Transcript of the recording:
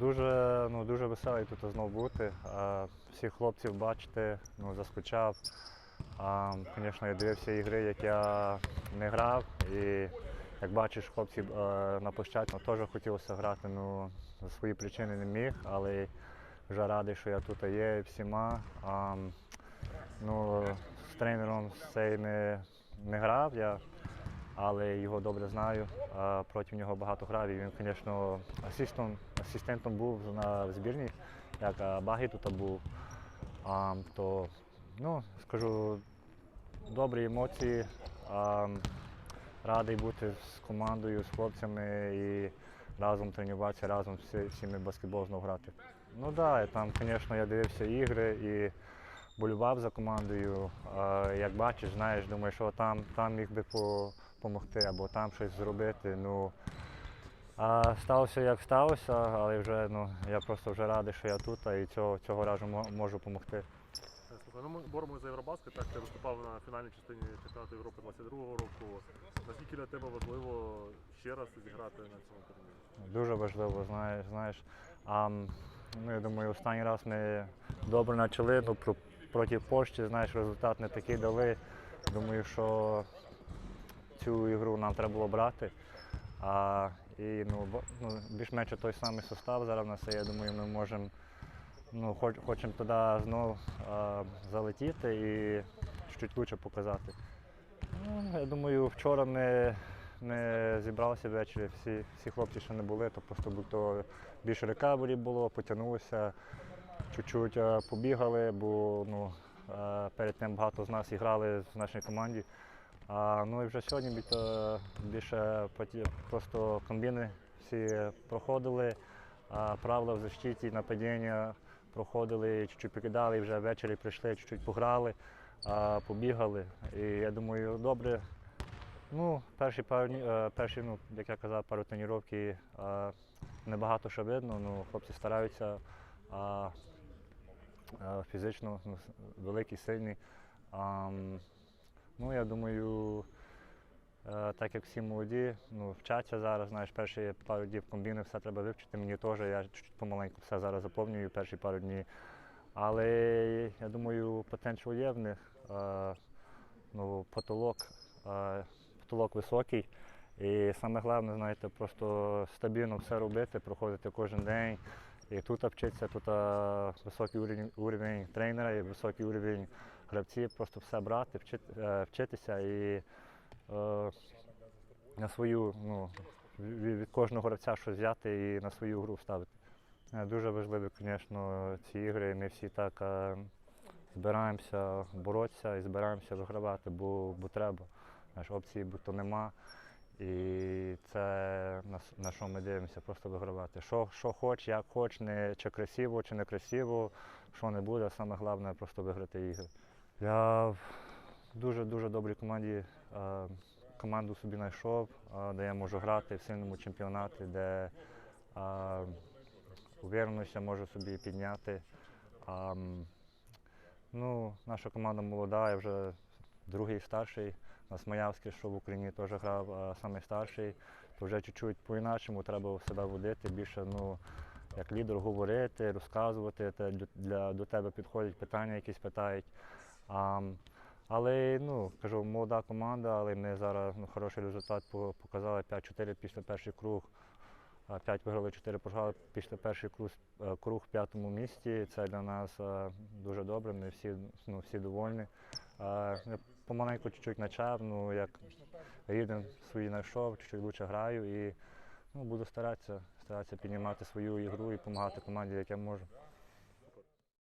Дуже, ну, дуже веселий тут знов бути. Всіх хлопців бачити, ну, заскучав. Звісно, я дивився ігри, як я не грав. І як бачиш, хлопці е, на площадці ну, теж хотілося грати. Ну, за свої причини не міг, але вже радий, що я тут є всіма. А, ну, з тренером цей не, не грав я, але його добре знаю. Проти нього багато грав. І він, звісно, асистом, асистентом був на збірні, як а, Багі тут був. А, то, ну, скажу, добрі емоції. А, радий бути з командою, з хлопцями і разом тренуватися, разом всі, всіми баскетбол знову грати. Ну так, да, там, звісно, я дивився ігри і болював за командою. Як бачиш, знаєш, думаєш, що там, там міг би допомогти або там щось зробити. Ну, а сталося як сталося, але вже ну, я просто вже радий, що я тут і цього, цього разу можу допомогти. Е, Слухай, ну ми боремося за Євробаскет, так ти виступав на фінальній частині чемпіонату Європи 22-го року. Наскільки для тебе важливо ще раз зіграти на цьому турнірі? Дуже важливо, знаєш. знаєш. А, ну, я думаю, останній раз ми добре почали, ну, про, проти Польщі, знаєш, результат не такий дали. Думаю, що цю ігру нам треба було брати. А, і ну, ну, більш-менш той самий состав зараз на це, я думаю, ми можемо ну, хоч, хочемо туди знову залетіти і чуть краще показати. Ну, я думаю, вчора ми, ми зібралися ввечері, всі, всі хлопці ще не були, то просто то більше рекавері було, потягнулися, чуть-чуть побігали, бо ну, перед тим багато з нас грали в нашій команді. А, ну і вже сьогодні то більше просто комбіни всі проходили, а, правила в защиті, нападіння проходили, чуть-чуть покидали, і вже ввечері прийшли, чуть-чуть пограли, а, побігали. І я думаю, добре. Ну, перші е, перші, ну, як я казав, пару тренувань небагато що видно, ну, хлопці стараються а, а, фізично ну, великі, сильні. А, ну, я думаю, е, так як всі молоді, ну, вчаться зараз, знаєш, перші пару днів комбіни все треба вивчити. Мені теж, я чуть помаленьку все зараз заповнюю перші пару днів. Але я думаю, потенціал є в них. Е, ну, потолок, е, потолок високий. І саме головне, знаєте, просто стабільно все робити, проходити кожен день. І тут вчитися, тут високий уровень, уровень тренера і високий уровень гравців, просто все брати, вчити, е, вчитися і е, на свою, ну, від, кожного гравця щось взяти і на свою гру ставити. Е, Дуже важливі, звісно, ці ігри. Ми всі так е, збираємося боротися і збираємося вигравати, бо, бо треба. Знаєш, опції будь-то нема. І це на, на що ми дивимося, просто вигравати. Що, що хоч, як хоч, не, чи красиво, чи не красиво, що не буде, саме головне просто виграти ігри. Я в дуже-дуже добрій команді е, команду собі знайшов, е, де я можу грати в сильному чемпіонаті, де е, я можу собі підняти. Ну, наша команда молода, я вже другий старший. У нас що в Україні теж грав а, самий то вже чуть-чуть по-інакшому треба себе водити, більше ну, як лідер говорити, розказувати, для, для, до тебе підходять питання, якісь питають. А, але ну, кажу, молода команда, але ми зараз ну, хороший результат показали 5-4 після перший круг. 5 виграли, 4 програли після перший круг, е, круг в п'ятому місці. Це для нас е, дуже добре. Ми всі, ну, всі довольні. Помаленьку чуть-чуть почав, ну як ріден свій знайшов, чуть-чуть лучше граю і ну, буду старатися, старатися піднімати свою ігру і допомагати команді, як я можу.